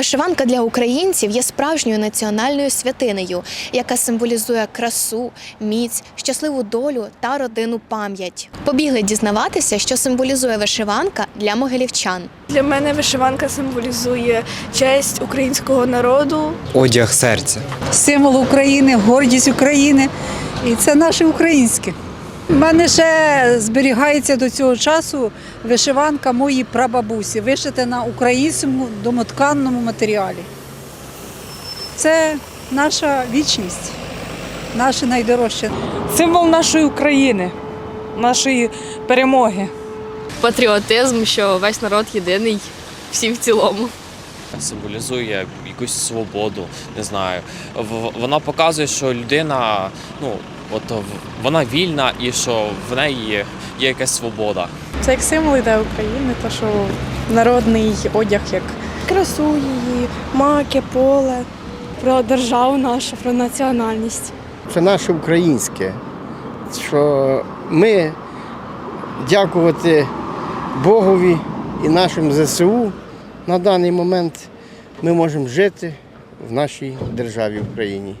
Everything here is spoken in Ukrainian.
Вишиванка для українців є справжньою національною святинею, яка символізує красу, міць, щасливу долю та родинну пам'ять. Побігли дізнаватися, що символізує вишиванка для могилівчан. Для мене вишиванка символізує честь українського народу. Одяг серця. символ України, гордість України. І це наше українське. У мене ще зберігається до цього часу вишиванка моїй прабабусі, вишита на українському домотканному матеріалі. Це наша вічність, наше найдорожче. символ нашої України, нашої перемоги. патріотизм, що весь народ єдиний, всі в цілому. Символізує якусь свободу, не знаю. Вона показує, що людина, ну от вона вільна і що в неї є, є якась свобода. Це як символ іде України, то що народний одяг як Красу її, маки, поле, про державу нашу, про національність. це наше українське. Що ми дякувати Богові і нашим ЗСУ на даний момент ми можемо жити в нашій державі Україні.